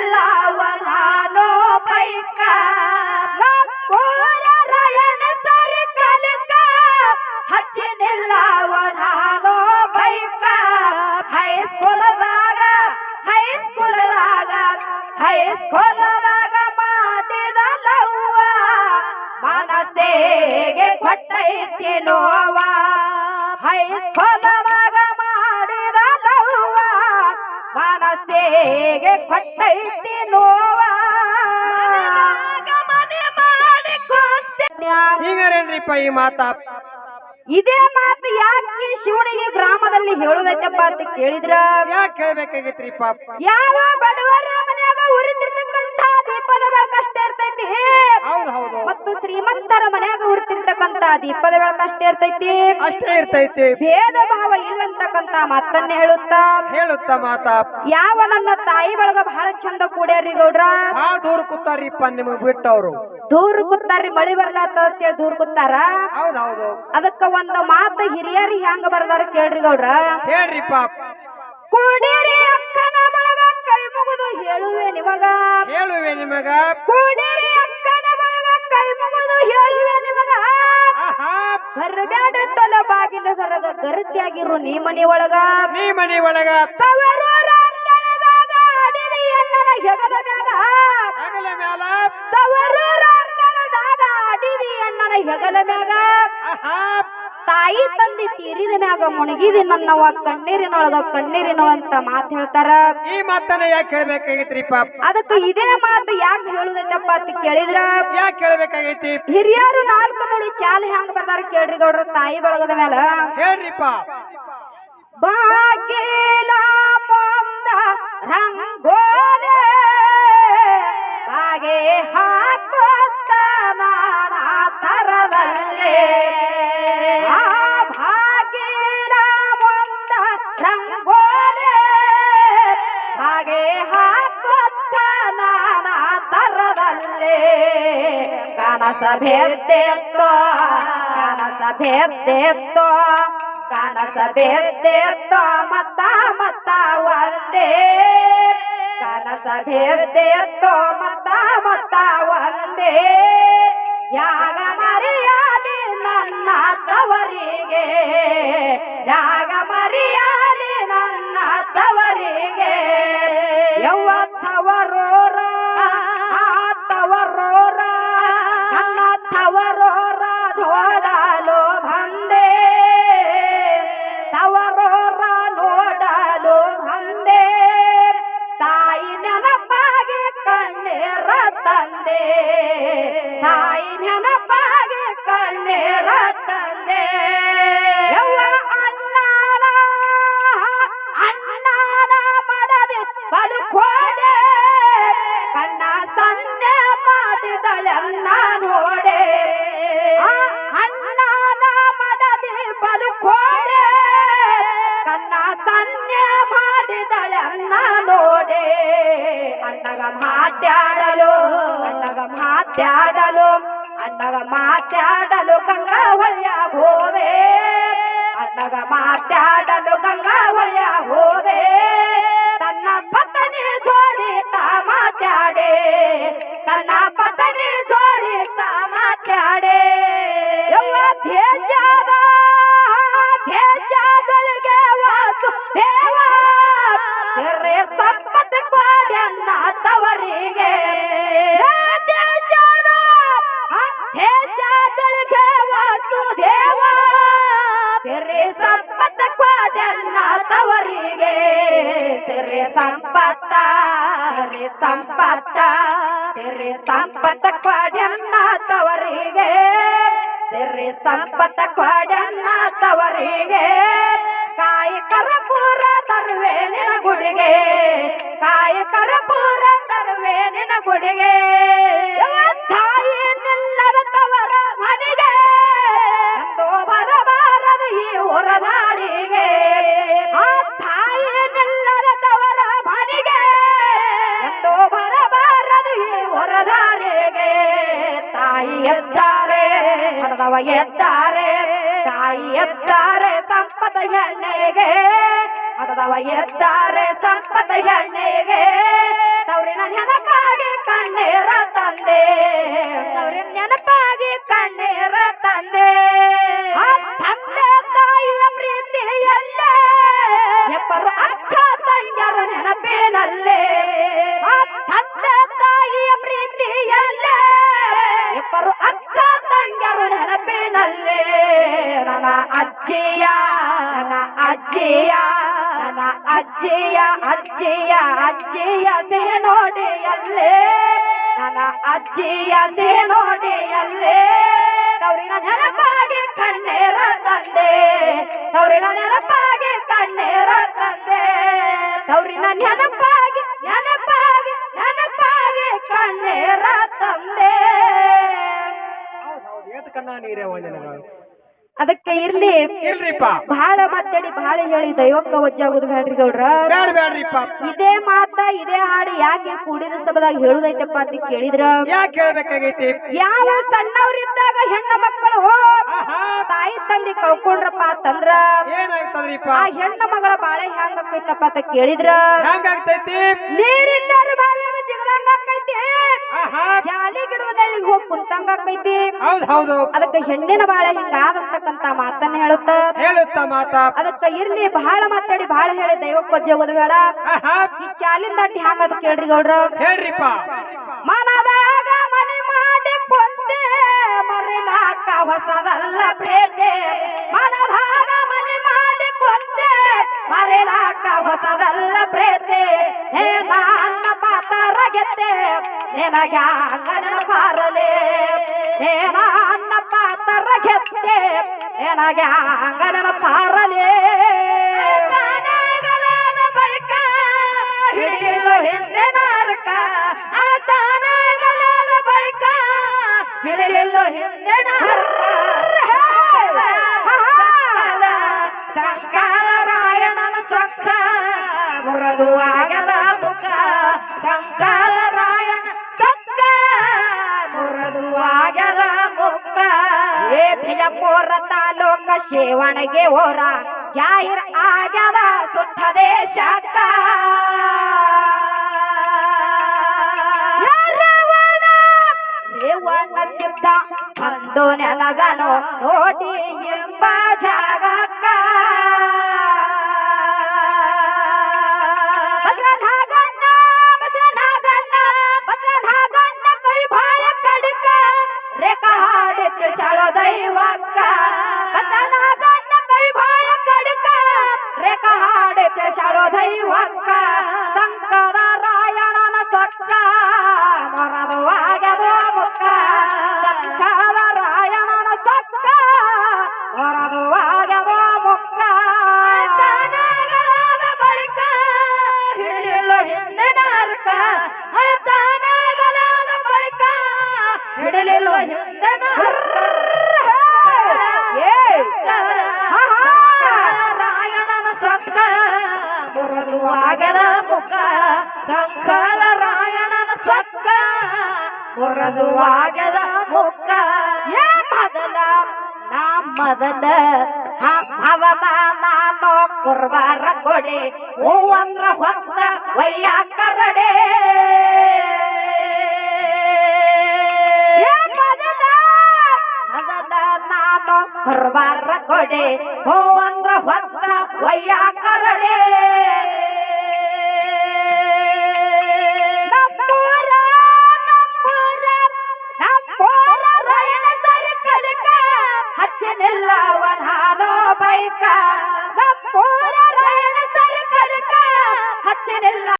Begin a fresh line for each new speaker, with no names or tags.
ನಿಲ್ಲವ ನಾನು ಬೈಕ. ನಮ್ಮೂರ ರಾಯಣ ಸರ್ಕಲ್ಕ ಹಚ್ಚಿ ನಿಲ್ಲವ ನಾನು ಬೈಕ ಹೈಸ್ಕೂಲದಾಗ ಹೈಸ್ಕೂಲದಾಗ ಹೈಸ್ಕೂಲದಾಗ ಮಾಡಿದ ಲವ್ವ. ಮನಸ್ಸಿಗೆ ಕೊಟ್ಟೈತಿ ನೋವ. ಹೈಸ್ಕೂಲದಾಗ ಮನಸ್ಸಿಗೆ ಕೊಟ್ಟೈತಿ ನೋವ?
ಹಿಂಗಾರೇನ್ರಿಪ್ಪ ಈ ಮಾತ?
ಇದೇ ಮಾತು ಯಾಕೆ ಶಿವನಿಗೆ ಗ್ರಾಮದಲ್ಲಿ ಹೇಳುದೈತಪ್ಪ ಅಂತ ಕೇಳಿದ್ರ?
ಯಾಕೆ ಕೇಳ್ಬೇಕಾಗೈತ್ರಿಪ್ಪ
ಯಾವ ಬಡವರ ಮನ್ಯಾಗ ಉರಿತಿರ್ತಕ್ಕಂತ ದೀಪದ ಬೆಳಕಷ್ಟೇ ಇರ್ತೈತಿ
ಹೌದು ಹೌದು
ಮತ್ತು ಶ್ರೀಮಂತರ ಮನ್ಯಾಗ ಉರಿತಿರ್ತಕ್ಕಂತ ದೀಪದ ಬೆಳಕಷ್ಟೇ ಇರ್ತೈತಿ.
ಅಷ್ಟೇ ಇರ್ತೈತಿ.
ಭೇದ ಭಾವ ಇಲ್ಲಂತಕ್ಕಂತ ಮಾತನ್ನ ಹೇಳುತ್ತಾ.
ಹೇಳುತ್ತ ಮಾತ.
ಯಾವ ನನ್ನ ತಾಯಿ ಬಳಗ ಬಹಳ ಚಂದ ಕೂಡ್ಯಾರಿ ಗೌಡ್ರ?
ಭಾಳ ದೂರ ಕೂತಾರಿಪ್ಪ ನಿಮಗ್ ಬಿಟ್ಟವ್ರು.
ದೂರ ಕೂತಾರ್ರಿ ಮಳಿ ಬರ್ಲಾತ್ತ ಅಂತೇಳಿ ದೂರ ಕೂತಾರ?
ಹೌದು ಹೌದು
ಅದಕ್ಕ ಒಂದ ಮಾತು ಹಿರಿಯರಿ ಹೆಂಗ ಬರ್ದಾರ ಕೇಳ್ರಿ ಗೌಡ್ರ.
ಹೇಳ್ರಿಪ್ಪ
ಕೂಡಿರಿ ಅಕ್ಕನ ಬಳಗ ಕೈ ಮುಗಿದು ಹೇಳುವೆ ನಿಮಗ.
ಹೇಳುವೆ ನಿಮಗ.
ಕೂಡಿರಿ ಅಕ್ಕನ ಬಳಗ ಕೈ ಮುಗಿದು ಹೇಳುವೆ ನಿಮಗ
ಆಹಾ
ಬರಬ್ಯಾಡ ತಲ ಬಾಗಿಲ ಹೊರಗ ಗರತಿಯಾಗಿರು ನೀ ಮನಿ ಒಳಗ
ನೀ ಮನಿ ಒಳಗ
ತವರೂರ ಅಂಗಳದಾಗ ಅಡಿರಿ ಅಣ್ಣನ ಹೆಗಲ ಮ್ಯಾಗ
ಹಗಲ ಮ್ಯಾಲ
ತವರೂರ ಅಂಗಳದಾಗ ಅಡಿರಿ ಅಣ್ಣನ ಹೆಗಲ ಮ್ಯಾಗ
ಆಹಾ
ತಾಯಿ ತಂದೆ ತೀರಿದ ಮ್ಯಾಗ ಮುಣಗಿದಿ ನನ್ನವ ಕಣ್ಣೀರಿನೊಳಗ ಕಣ್ಣೀರಿನೊಳಂತ ಮಾತು ಹೇಳ್ತಾರ.
ಈ ಮಾತನ್ನ ಯಾಕೆ ಕೇಳ್ಬೇಕಾಗೈತ್ರಿಪ್ಪ
ಅದಕ್ಕೆ ಇದೇ ಮಾತು ಯಾಕೆ ಹೇಳುದೈತಪ್ಪ ಅಂತ ಕೇಳಿದ್ರ?
ಯಾಕೆ ಹೇಳ್ಬೇಕಾಗೈತಿ
ಹಿರಿಯರು ನಾಲ್ಕು ನೋಡಿ ಚಾಲ್ ಹೆಂಗ್ ಬರ್ತಾರ ಕೇಳ್ರಿ ಗೌಡ್ರ ತಾಯಿ ಬಳಗದ ಮೇಲ
ಹೇಳ್ರಿಪ್ಪ
ಬಾಗಿಲ ಮುಂದ ರಂಗೋರೆ ಬಾಗೆ ಹಾಕೋತ್ತ ನಾನಾ ತರದಲ್ಲೇ ಆ ಭಾಗಿನ ಮುಂದ ರಂಗೋಲೆ. ಹಾಗೆ ಹಾಕುತ್ತ ನಾನಾ ತರದಲ್ಲೇ ಕನಸ ಭೇದ್ದೆತ್ತೋ ಕನಸ ಭೇದ್ದೆತ್ತೋ ಕನಸ ಭೇದ್ದೆತ್ತೋ ಮತ್ತ ಮತ್ತ ಒಂದೇ ಕನಸ ಭೇದ್ದೆತ್ತೋ ಮತ್ತ ಮತ್ತ ಒಂದೇ ತವರಿಗೆ ಯಾಗ ಮರ್ಯಾದೆ ಕಣ್ಣ ಸನ್ನೆ ಮಾಡಿದಳನ್ನ ನೋಡೆ ಅಣ್ಣಗ ಮಾತಾಡಲು ಅಣ್ಣಗ ಮಾತಾಡಲು ಅಣ್ಣಗ ಮಾತಾಡಲು ಗಂಗಾ ಹೊಳೆಯಾಗ ಹೋದೆ ಅಣ್ಣಗ ಮಾತಾಡಲು ಗಂಗಾ ಹೊಳೆಯಾಗ ಹೋದೆ ತನ್ನ ಪತ್ನಿ ಜೋಡಿ ತಾ ಮಾತಾಡೆ ಕೊಡನ್ನ ತವರಿಗೆ. ದೇಶದ ದೇಶದೊಳಗೆ ವಾಸು ದೇವ ಸಿರೆ ಸಂಪತ್ತ ಕೊಡನ್ನ ತವರಿಗೆ. ತೆರೆ ಸಂಪತ್ತ ಸಿರೆ ಸಂಪತ್ತ ಸಿರೆ ಸಂಪತ್ತ ಕೊಡನ್ನ ತವರಿಗೆ. ಸಿರಿ ಸಂಪತ್ತ ಕೊಡನ್ನ ತವರಿಗೆ. ಕಾಯಿ ಕರಪೂರ ತರುವೆ ನಿನ ಗುಡಿಗೆ ಕಾಯಿ ಕರಪೂರ ತರುವೆ ನಿನ ಗುಡಿಗೆ ತಾಯಿ ನಿಲ್ಲದ ತವರ ಮನೆಗೆ ಎಂದೋ ಬರಬಾರದು ಈ ಹೊರದಾರಿಗೆ ಆ ತಾಯಿ ನಿಲ್ಲದ ತವರ ಮನೆಗೆ ಎಂದೋ ಬರಬಾರದು ಈ ಹೊರದಾರಿಗೆ ತಾಯಿ ಎದ್ದಾರೆ ಹಣದವ ಎದ್ದಾರೆ ತಾಯಿ ಎದ್ದಾರೆ ಸಂಪದ ಎಣ್ಣೆಗೆ. ಮಗದವ ಎತ್ತಾರೆ ಸಂಪದ ಎಣ್ಣೆಗೆ. ತವರಿನ ನೆನಪಾಗಿ ಕಣ್ಣೀರ ತಂದೆ. ತವರಿನ ನೆನಪಾಗಿ ಕಣ್ಣೀರ ತಂದೆ. ತಂದೆ ತಾಯಿಯ ಪ್ರೀತಿಯಲ್ಲೇ. ಎಬ್ಬರು ಅಕ್ಕ ತಂಗಿಯರ ನೆನಪಿನಲ್ಲೇ. ತಂದೆ ತಾಯಿಯ ಪ್ರೀತಿಯಲ್ಲೇ. ಇಬ್ಬರು ಅಕ್ಕ ತಂಗಿಯರು ನೆನಪಿನಲ್ಲೇ ನನ್ನ ಅಜ್ಜಿಯ ನನ್ನ ಅಜ್ಜಿಯ ನನ್ನ ಅಜ್ಜಿಯ ಅಜ್ಜಿಯ ಅಜ್ಜಿಯ ಸೇ ನೋಡಿಯಲ್ಲೇ ನನ್ನ ಅಜ್ಜಿಯ ಸೇ ನೋಡಿಯಲ್ಲೇ ತವರಿನ ನೆನಪಾಗಿ ಕಣ್ಣೀರ ತಂದೆ, ತವರಿನ ನೆನಪಾಗಿ ಕಣ್ಣೀರ ತಂದೆ. ತವರಿನ ನೆನಪಾಗಿ ನೆನಪಾಗಿ ನೆನಪಾಗಿ ಕಣ್ಣೀರ ತಂದೆ.
ಕಣ್ಣ ನೀರೇ ಒಂದಿನ
ಅದಕ್ಕೆ ಇರ್ಲಿ.
ಇಲ್ರಿಪ್ಪ
ಬಹಳ ಮಾತಾಡಿ ಬಹಳ ಹೇಳಿ ದೈವಕ್ಕ ವಜ್ಜಾಗುದು ಬೇಡ್ರಿ ಗೌಡ್ರ.
ಬ್ಯಾಡ ಬ್ಯಾಡ್ರಿಪ್ಪ.
ಇದೇ ಮಾತ ಇದೇ ಹಾಡು ಯಾಕೆ ಕೂಡಿದ ಸಭದಾಗ ಹೇಳುದೈತಪ್ಪ ಅಂತ ಕೇಳಿದ್ರ?
ಯಾಕೆ ಹೇಳ್ಬೇಕಾಗೈತಿ?
ಯಾವ ಸಣ್ಣವ್ರಿದ್ದಾಗ ಹೆಣ್ಣು ಮಕ್ಕಳು
ಹೋ
ತಾಯಿ ತಂದೆ ಕಳ್ಕೊಂಡ್ರಪ್ಪ ಅಂತಂದ್ರ?
ಏನಾಯ್ತದ್ರಿಪ್ಪ?
ಆ ಹೆಣ್ಣು ಮಗಳ ಬಾಳೆ ಆಕೈತಪ್ಪ ಅಂತ ಕೇಳಿದ್ರ?
ಹೆಂಗಾಗ್ತೈತಿ
ಬಾವಿಯಾಗ ಆಕೈತಿ
ಆಹಾ
ಜಾಲಿ ಗಿಡದಲ್ಲಿ ಹೋಗಿ ಕುಂತಂಗ ಆಕೈತಿ
ಹೌದ್ ಹೌದು.
ಅದಕ್ಕೆ ಹೆಣ್ಣಿನ ಬಾಳ ಹಿಂಗಾದಂತಕ್ಕಂತ ಮಾತನ್ನ ಹೇಳುತ್ತ.
ಹೇಳುತ್ತ ಮಾತ.
ಅದಕ್ಕೆ ಇರ್ಲಿ ಬಹಳ ಮಾತಾಡಿ ಬಹಳ ಹೇಳಿ ದೈವಕ್ಕೆ ವಜ್ಜೆ ಹೋಗೋದು ಬೇಡ ಈ ಚಾಲಿಂದ ದಾಟಿ ಹಂಗದ ಕೇಳ್ರಿ ಗೌಡ್ರ?
ಹೇಳ್ರಿಪ್ಪ.
ಮನದಾಗ ಮನೆ ಮಾಡಿ ಕೊಂದೆ ಮರಿಲಾಕ ಹೊಸದಲ್ಲ ಪ್ರೇತೆ. ಮನದಾಗ ಮನೆ ಮಾಡಿ ಕೊಂದೆ ಮರಿಲಾಕ ಹೊಸದಲ್ಲ ಪ್ರೇತೆ. ಹೇ ನನ್ನ ಪಾತರ ಗೆದ್ದೆ ನಿನಗ ಅಂಗನ ಪಾರಲೆ ಹೇ ನನ್ನ ಪಾತರ ಗೆದ್ದೆ ನಿನಗ ಅಂಗನ ಪಾರಲೆ ಬಳಿಕ ಹಿಡಿದು ಹಿಂದೆ ನಾರಕ ಆತನಗಲಾದ ಬಳಿಕ ಹಿಡಿಯಲು ಹಿಂದೆ ಸಂಕಾಲರಾಯಣನ ಸೊಕ್ಕ ಮುರದು ಆಗದ ಮುಖ ಸಂಕಾಲರಾಯಣ ಏ ಬಿಜಪುರ ತಾಲೂಕ ಶೇವಣಗೆ ಹೋರ ಜಾಹಿರ್ ಆಗ್ಯದ ಸುತ್ತ ದೇಶಕ್ಕ. ರೇವಣ್ಣ ಸಿದ್ಧ ಅಂದು ನೆಲಗನು ನೋಡಿ ಎಂಬ ಜಾಗಕ್ಕ ರೇಖಾ ಹಾಡಿತ್ತು ಶಳ ದೈವಕ್ಕ ಬಸವನಾಗಣ್ಣ ಕೈ ಬಾಳ ಕಡಕ ರೇಖ ಹಾಡಿತ್ತು ಶಳ ದೈವಕ್ಕ. ಶಂಕರ ರಾಯಣನ ಸೊಕ್ಕ. ಮೊರದು ಆಗದ ಮುಕ್ಕ. ಆಗದ ಮುಖ, ಸಂಕಲ ರಾಯಣನ ಸೊಕ್ಕ, ಮುರದು ಆಗದ ಮುಖ ಏ ಮೊದಲ ನಾ ಮೊದಲ ಅವನ ನಾನು ಕುರ್ಬಾರ ಕೊಡೆ, ಹೂವಂದ್ರ ಹೊತ್ತ ವಯ್ಯ ಕರಡೆ ನಾನು ಕುರ್ಬಾರ ಕೊಡೆ, ಹೂವಂದ್ರ ಹೊತ್ತ ವಯ್ಯ ಕರಡೆ